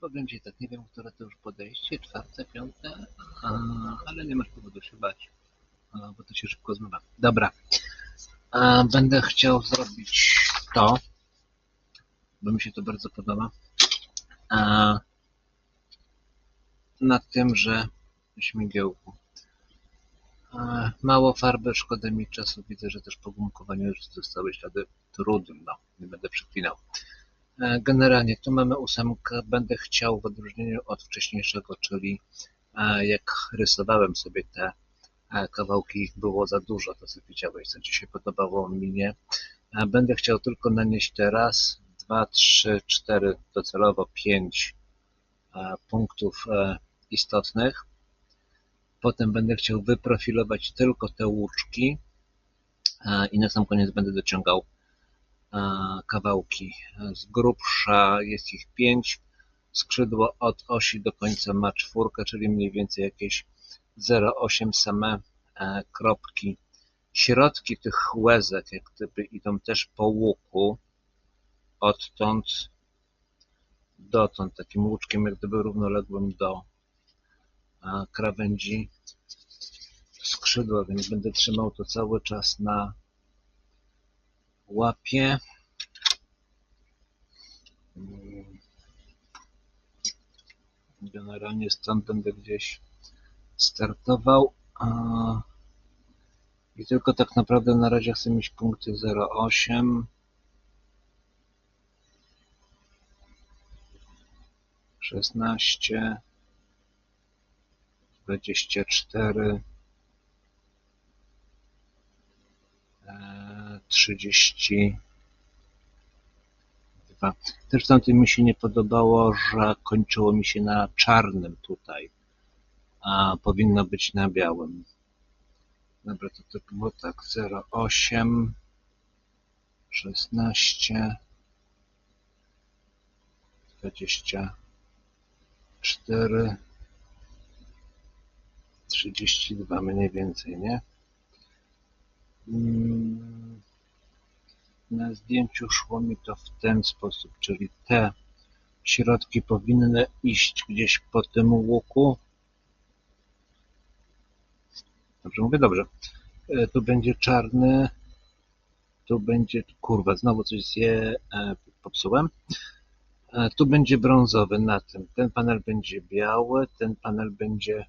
Powiem Ci tak, nie wiem, które to już podejście, czwarte, piąte, ale nie masz powodu się bać, bo to się szybko zmywa. Dobra, będę chciał zrobić to, bo mi się to bardzo podoba, na tym, że śmigiełku. Mało farby, szkoda mi czasu. Widzę, że też po gumkowaniu już zostały ślady. Trudno, nie będę przeklinał. E, Generalnie tu mamy ósemkę. Będę chciał w odróżnieniu od wcześniejszego, czyli e, jak rysowałem sobie te e, kawałki, ich było za dużo, to sobie widziałeś, co Ci się podobało, mi nie. Będę chciał tylko nanieść teraz dwa, trzy, cztery, docelowo pięć e, punktów istotnych. Potem będę chciał wyprofilować tylko te łuczki i na sam koniec będę dociągał kawałki. Z grubsza jest ich pięć. Skrzydło od osi do końca ma czwórkę, czyli mniej więcej jakieś 0,8 same e, kropki. Środki tych łezek jak gdyby idą też po łuku odtąd dotąd, takim łuczkiem jak gdyby równoległym do a, krawędzi skrzydła, więc będę trzymał to cały czas na łapie. Mm. Generalnie stąd będę gdzieś startował. I tylko tak naprawdę na razie chcę mieć punkty 0,8. 16 dwadzieścia cztery, e, trzydzieści Też tamtym mi się nie podobało, że kończyło mi się na czarnym tutaj, a powinno być na białym. Dobra, to to było tak, 08, 16, 24, 32 mniej więcej, nie? Mm, Na zdjęciu szło mi to w ten sposób, czyli te środki powinny iść gdzieś po tym łuku. Dobrze mówię? Dobrze. E, Tu będzie czarny, tu będzie, kurwa, znowu coś zje, e, popsułem. E, Tu będzie brązowy na tym. Ten panel będzie biały, ten panel będzie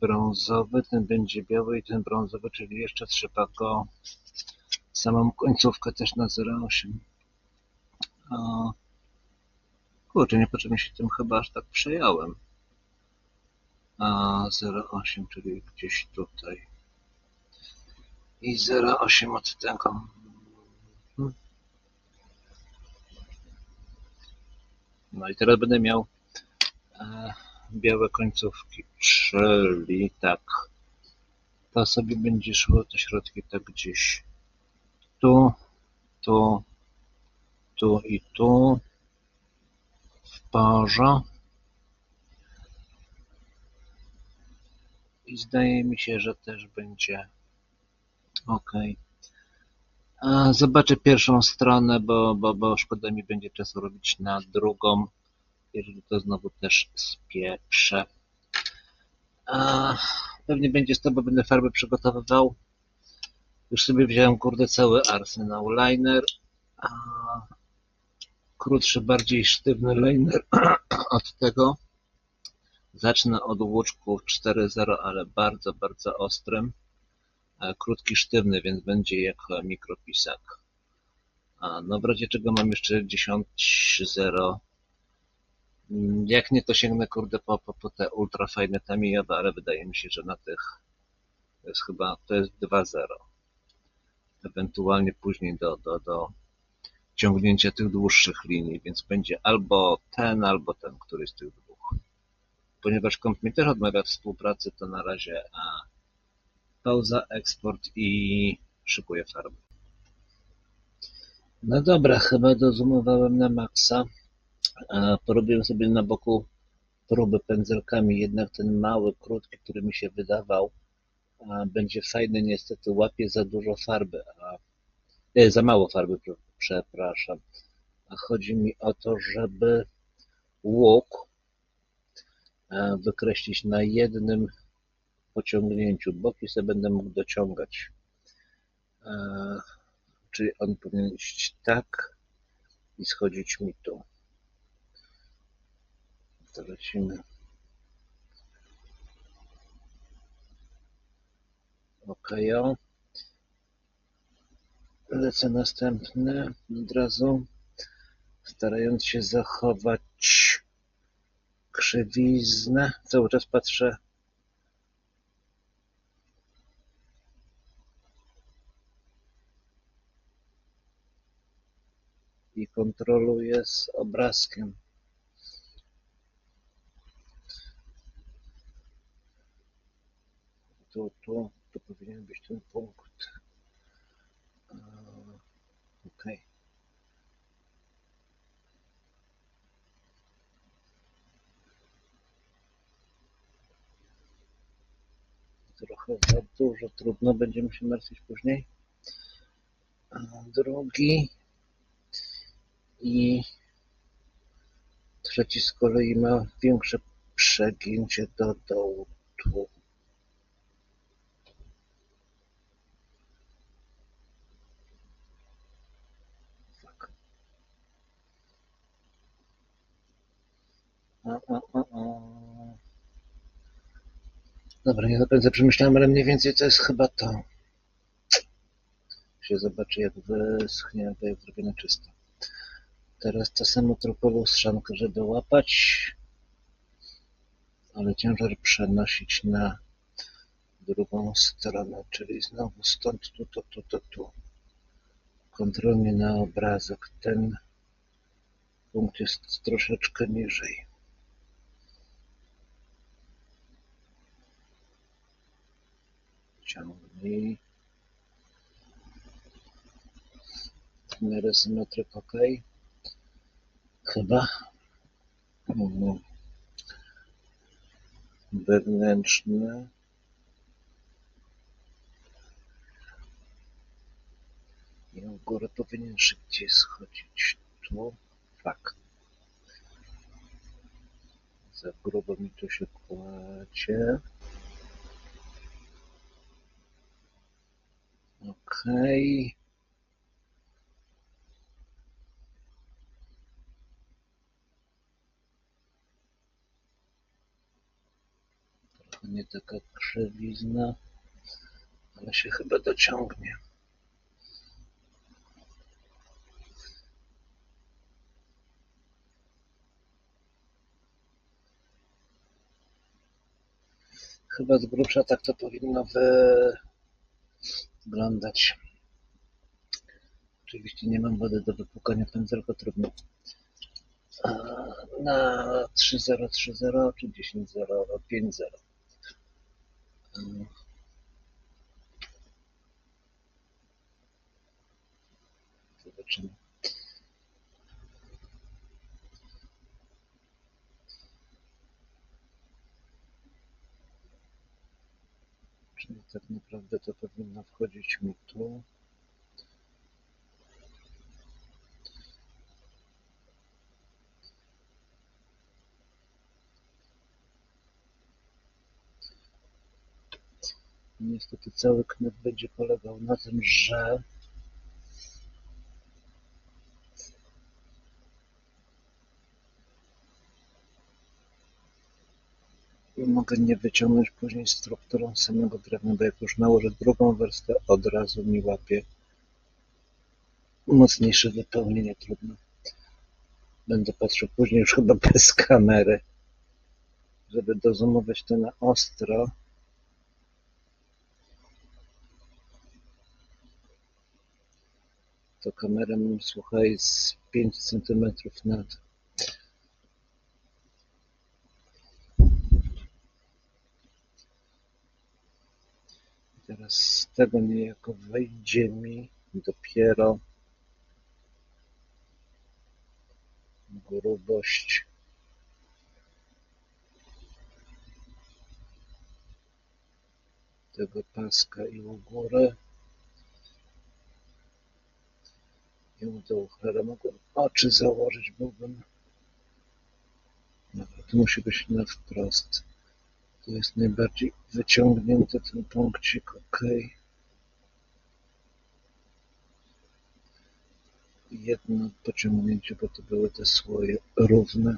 brązowy, ten będzie biały i ten brązowy, czyli jeszcze trzeba go samą końcówkę też na 0,8. O, Kurczę, niepotrzebnie się tym chyba aż tak przejąłem. A 0,8, czyli gdzieś tutaj. I 0,8 od tego. Hmm. No i teraz będę miał e, białe końcówki, czyli tak. To sobie będzie szło te środki tak gdzieś tu, tu, tu i tu w parze. I zdaje mi się, że też będzie ok. Zobaczę pierwszą stronę, bo, bo, bo szkoda mi będzie czasu robić na drugą, jeżeli to znowu też spieprzę. Pewnie będzie z tobą, będę farby przygotowywał. Już sobie wziąłem, kurde, cały arsenał. Liner, a, krótszy, bardziej sztywny liner od tego. Zacznę od łuczków 4.0, ale bardzo, bardzo ostrym. E, Krótki, sztywny, więc będzie jak mikropisak. A, no w razie czego mam jeszcze 10.0. Mm, Jak nie, to sięgnę kurde po, po, po te ultra fajne tamijowe, ale wydaje mi się, że na tych to jest chyba, to jest 2.0. Ewentualnie później do, do, do ciągnięcia tych dłuższych linii, więc będzie albo ten, albo ten, któryś z tych dwóch. Ponieważ komp mi też odmawia współpracy, to na razie a, pauza, eksport i szykuję farby. No dobra, chyba dozumowałem na maksa. A, Porobiłem sobie na boku próby pędzelkami, jednak ten mały, krótki, który mi się wydawał, będzie fajny, niestety łapie za dużo farby, a e, za mało farby, pr- przepraszam. A chodzi mi o to, żeby łuk e, wykreślić na jednym pociągnięciu. Boki sobie będę mógł dociągać. E, Czyli on powinien iść tak i schodzić mi tu. To lecimy. OK. Lecę następny od razu, starając się zachować krzywiznę. Cały czas patrzę i kontroluję z obrazkiem. Tu, tu, tu powinien być ten punkt. E, OK. Trochę za dużo, trudno, będziemy się martwić później. A Drugi i trzeci z kolei ma większe przegięcie do dołu. Fuck. O, o, o, o. Dobra, nie do końca przemyślałem, ale mniej więcej to jest chyba to. Się zobaczy jak wyschnie, albo jak zrobię na czysto. Teraz tę samą tropową strzankę, żeby łapać, ale ciężar przenosić na drugą stronę, czyli znowu stąd tu, tu, tu, tu, tu. Kontrolnie na obrazek. Ten punkt jest troszeczkę niżej. Ciągnij. Miarę symetryk ok. Chyba. Mhm. Wewnętrzny. I w górę powinien szybciej schodzić. Tu. Fak. Za grubo mi tu się kładzie. Okej. Trochę nie taka krzywizna, ale się chyba dociągnie. Chyba z grubsza tak to powinno wyglądać. Oczywiście nie mam wody do wypłukania pędzelka, trudno. Na 3030 czy 10050. Mm. Zobaczymy. Czyli tak naprawdę to powinno wchodzić mi tu. Niestety cały knep będzie polegał na tym, że mogę nie wyciągnąć później strukturą samego drewna, bo jak już nałożę drugą warstwę, od razu mi łapie mocniejsze wypełnienie, trudno. Będę patrzył później już chyba bez kamery, żeby dozumować to na ostro. To kamerę mam, słuchaj, z 5 cm nad. Teraz z tego niejako wejdzie mi dopiero grubość tego paska i u góry i u dołu cholera mogłem oczy założyć byłbym Dobra, to musi być na wprost. To jest najbardziej wyciągnięty ten punkcik, ok. Jedno pociągnięcie, bo to były te słoje równe.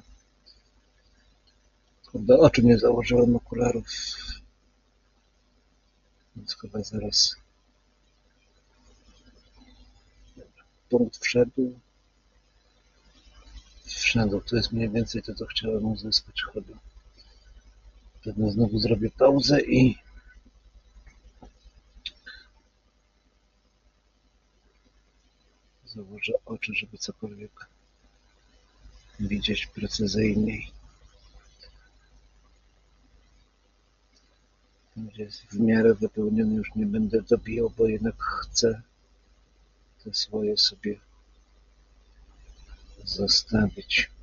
Chyba oczu nie założyłem okularów. Więc chyba zaraz. Punkt wszedł. Wszedł. To jest mniej więcej to, co chciałem uzyskać chyba. Pewno znowu zrobię pauzę i założę oczy, żeby cokolwiek widzieć precyzyjniej. Gdzie jest w miarę wypełniony, już nie będę dobijał, bo jednak chcę te swoje sobie zostawić.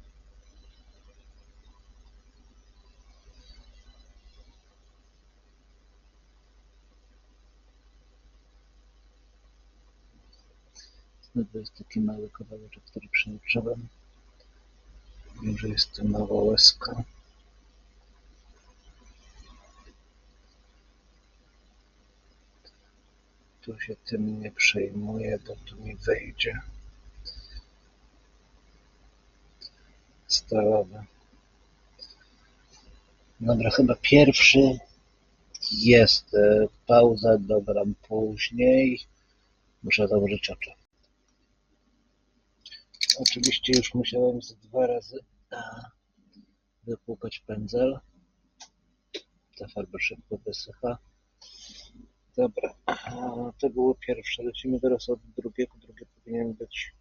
Znowu jest taki mały kawałeczek, który przeoczyłem. Wiem, że jest to mała łezka. Tu się tym nie przejmuję, bo tu mi wejdzie. Stalowe. Dobra, chyba pierwszy jest e, pauza, dogram później. Muszę założyć oczy. Oczywiście już musiałem z dwa razy wypłukać pędzel. Ta farba szybko wysycha. Dobra, to było pierwsze. Lecimy teraz od drugiego. Drugie powinien być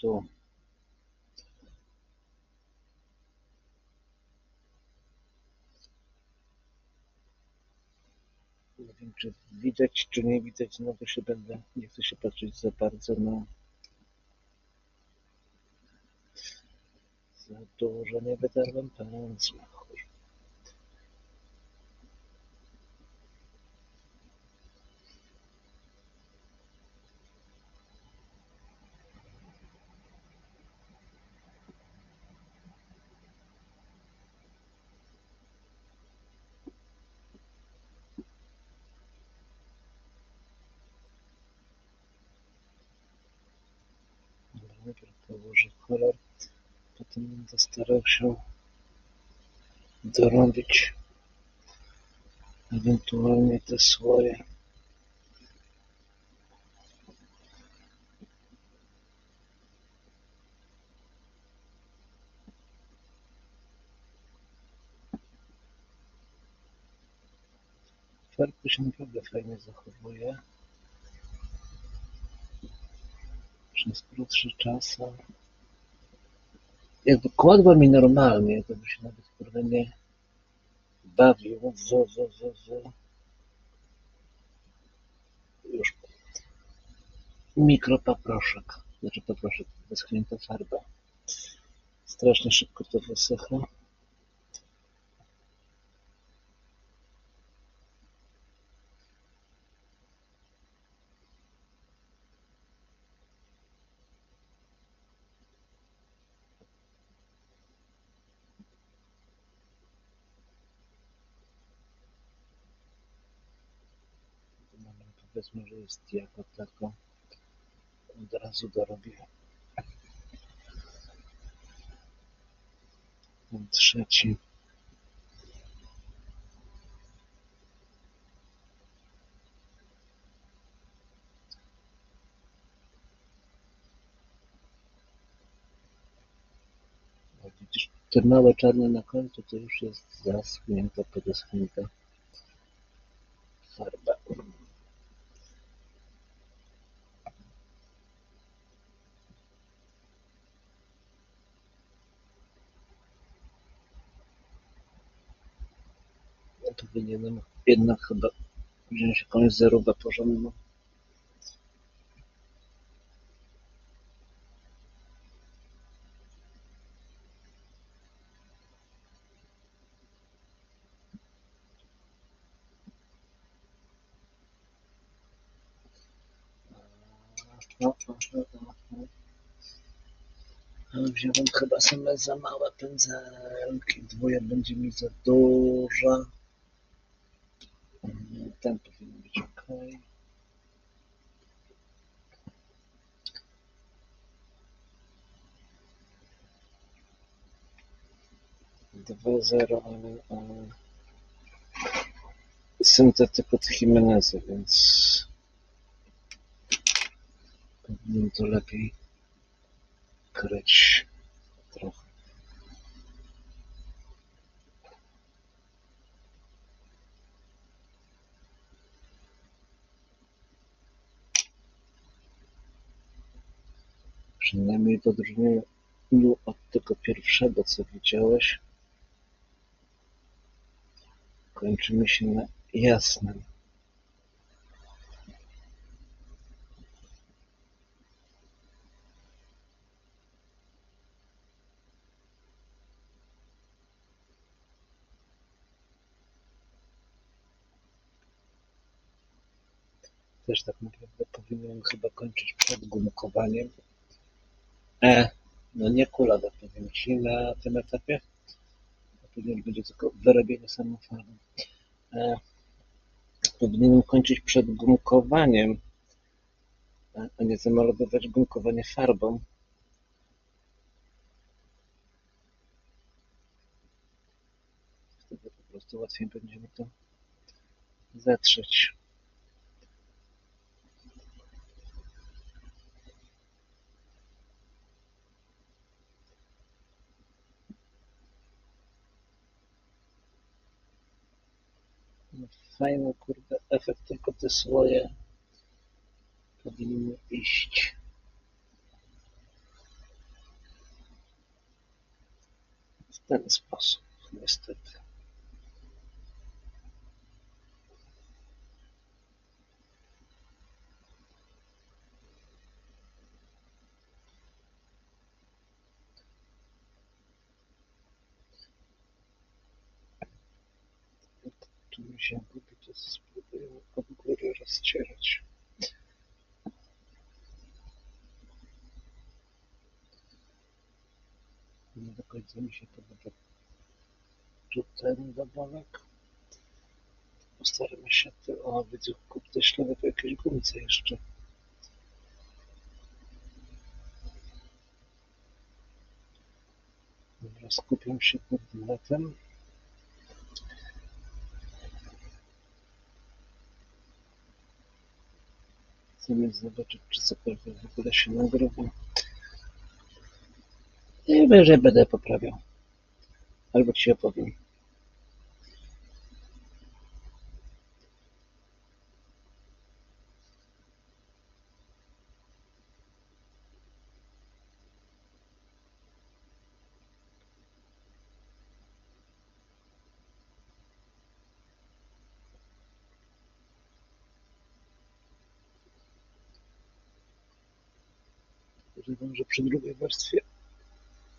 tu. Nie wiem, czy widać, czy nie widać. Znowu się będę, nie chcę się patrzeć za bardzo na za dużo. Nie wydarłem pędzla. Najpierw położę kolor, potem będę starał się dorobić ewentualnie te słoje. Farbka się naprawdę fajnie zachowuje. Przez krótszy czas. Jakby kładła mi normalnie, to by się nawet kurde nie bawił w, w, w, w już mikropaproszek, znaczy paproszek, wyschnięta farba. Strasznie szybko to wysycha. Że jest jako tako. Od razu dorobię. Ten trzeci. Widzisz, te małe czarne na końcu to już jest zaschnięta, podeschnięta farba. Powinienem jednak chyba wziąć jakąś zerówę porządną. Wziąłem chyba same za małe pędzelki. Dwójek będzie mi za duża. Ten powinien być ok. Dwa zero, ale, ale syntetyk od Jimeneza, więc powinien to lepiej kryć Przynajmniej w odróżnieniu od tego pierwszego, co widziałeś, kończymy się na jasnym. Też tak naprawdę powinienem chyba kończyć przed gumkowaniem. E, no nie kula, powiem Ci na tym etapie. Powinien będzie tylko wyrobienie samą farbą. E, powinienem kończyć przed gumkowaniem, a- nie zamalowywać gumkowanie farbą. Wtedy po prostu łatwiej będzie mi to zetrzeć. Fajny kurde efekt, tylko te słoje powinny iść. W ten sposób, niestety. Się gubi, to spróbuję od góry rozcierać. Nie do końca mi się podoba tu ten dodatek. Postaramy się ty, o widzę kurde ślady po jakiejś gumce jeszcze. Dobra, skupiam się pod letem. Chcę zobaczyć, czy cokolwiek w ogóle się nagrywa. I wyżej będę poprawiał. Albo ci opowiem. Podejrzewam, że przy drugiej warstwie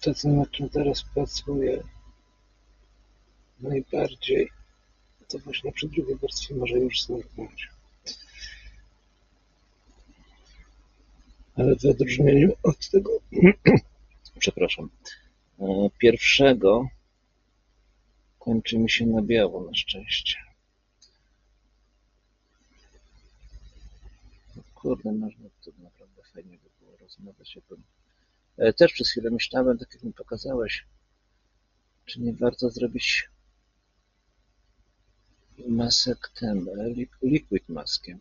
to, co nad czym teraz pracuję najbardziej, to właśnie przy drugiej warstwie może już zniknąć. Ale w odróżnieniu od tego, przepraszam, e, pierwszego kończy mi się na biało na szczęście. Kurde, można tu naprawdę fajnie by było rozmawiać o tym. E, Też przez chwilę myślałem, tak jak mi pokazałeś, czy nie warto zrobić masek tym, li- liquid maskiem.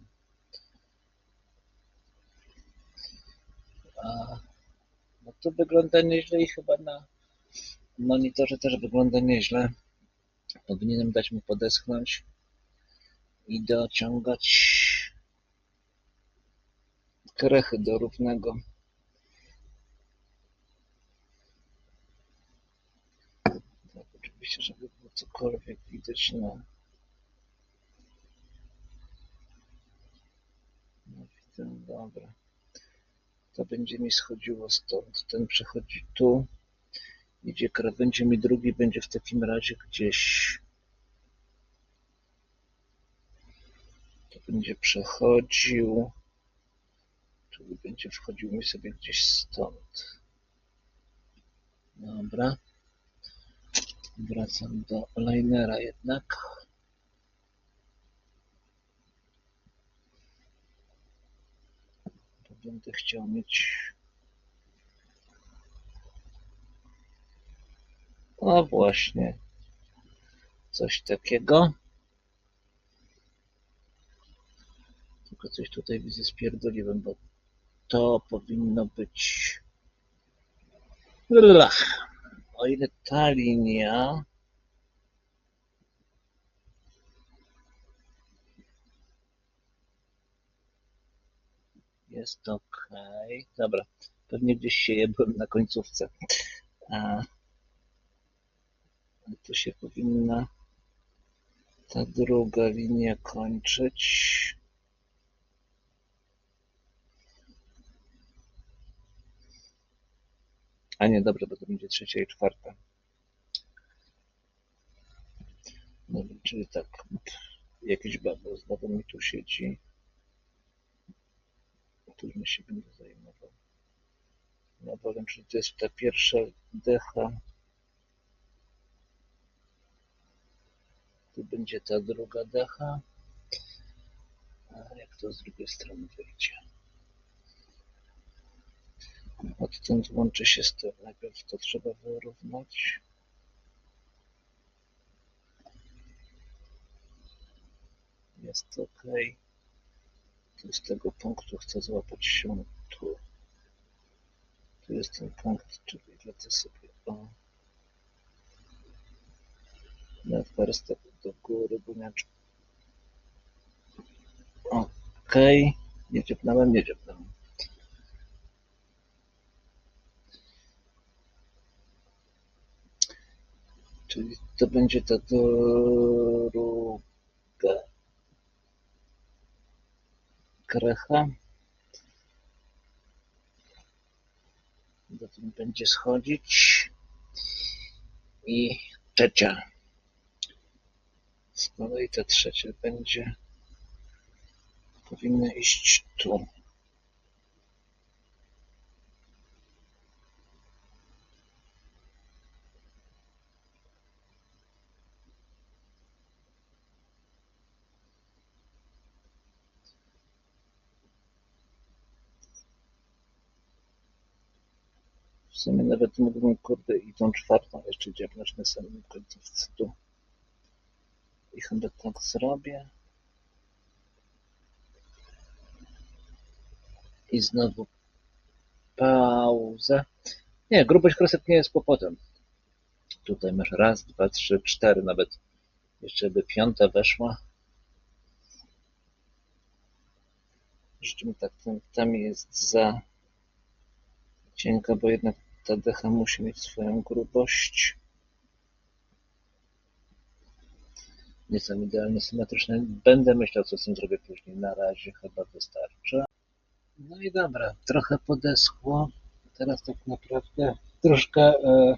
A, no to wygląda nieźle i chyba na monitorze też wygląda nieźle. Powinienem dać mu podeschnąć i dociągać krechy do równego. Tak, oczywiście, żeby było cokolwiek widać na no widzę, dobra. To będzie mi schodziło stąd. Ten przechodzi tu. Idzie krawędzie mi drugi będzie w takim razie gdzieś to będzie przechodził czyli będzie wchodził mi sobie gdzieś stąd Dobra. Wracam do linera jednak. Będę chciał mieć. O właśnie. Coś takiego. Tylko coś tutaj widzę spierdoliłem, bo to powinno być. Lach. O ile ta linia. Jest ok. Dobra. Pewnie gdzieś się jebłem na końcówce. A tu się powinna ta druga linia kończyć. A nie, dobra, bo to będzie trzecia i czwarta. Dobra, czyli tak. Jakiś babel znowu mi tu siedzi. Którym się będę zajmował. No powiem, czyli to jest ta pierwsza decha. Tu będzie ta druga decha. A jak to z drugiej strony wyjdzie? Odtąd łączy się z tym. Najpierw to trzeba wyrównać. Jest ok. Tu z tego punktu chcę złapać się tu. Tu jest ten punkt, czyli lecę sobie o nadgarstek do góry, buniacz. Ok. Nie dziepnąłem, nie dziepnąłem. Czyli to będzie ta druga krecha. Tym będzie schodzić. I trzecia. Z kolei ta trzecia będzie powinna iść tu. W sumie nawet mógłbym, kurde, i tą czwartą jeszcze dziabnąć na samym końcówce. I chyba tak zrobię. I znowu pauza. Nie, grubość kresek nie jest kłopotem. Tutaj masz raz, dwa, trzy, cztery nawet. Jeszcze by piąta weszła. Życzmy tak, tam, tam jest za cienka, bo jednak ta decha musi mieć swoją grubość. Nie są idealnie symetryczne. Będę myślał, co z tym zrobię później. Na razie chyba wystarczy. No i dobra, trochę podeschło. Teraz tak naprawdę troszkę e,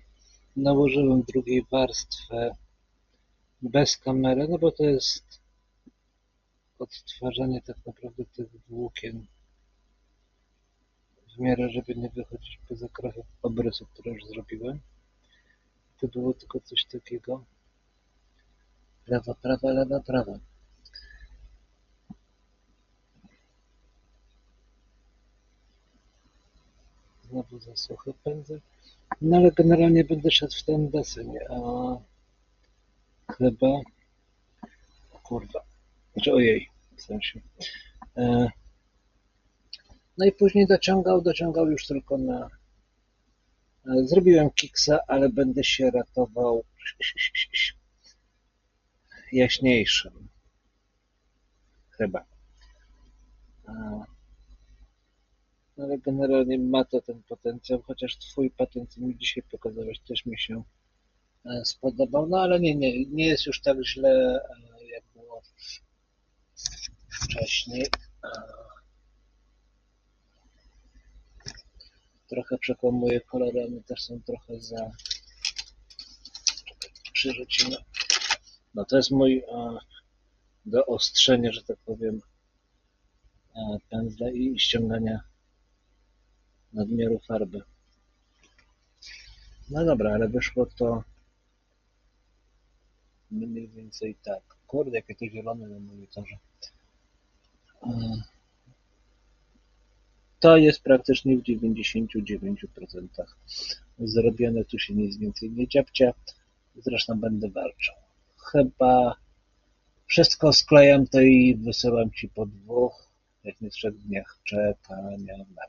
nałożyłem drugiej warstwę bez kamery, no bo to jest odtwarzanie tak naprawdę tych włókien w miarę, żeby nie wychodzić poza krachę obrysu, który już zrobiłem. To było tylko coś takiego. Prawa, prawa, lewa, prawa. Znowu za suchy pędzel. No ale generalnie będę szedł w ten deseń, a chyba kurwa, znaczy ojej, w sensie. E, no i później dociągał, dociągał już tylko na. e, Zrobiłem kiksa, ale będę się ratował jaśniejszym. Chyba. E, Ale generalnie ma to ten potencjał, chociaż twój patent mi dzisiaj pokazałeś też mi się e, spodobał. No ale nie, nie, nie jest już tak źle, e, jak było wcześniej. Trochę przekłamuję kolory, one też są trochę za przyrzucimy. No to jest mój e, do ostrzenia, że tak powiem e, pędzla i ściągania nadmiaru farby. No dobra, ale wyszło to mniej więcej tak. Kurde, jakie to zielone na monitorze. E, To jest praktycznie w 99% zrobione. Tu się nic więcej nie dziabcia. Zresztą będę walczył. Chyba wszystko sklejam to i wysyłam Ci po dwóch, jak nie trzech dniach czekania na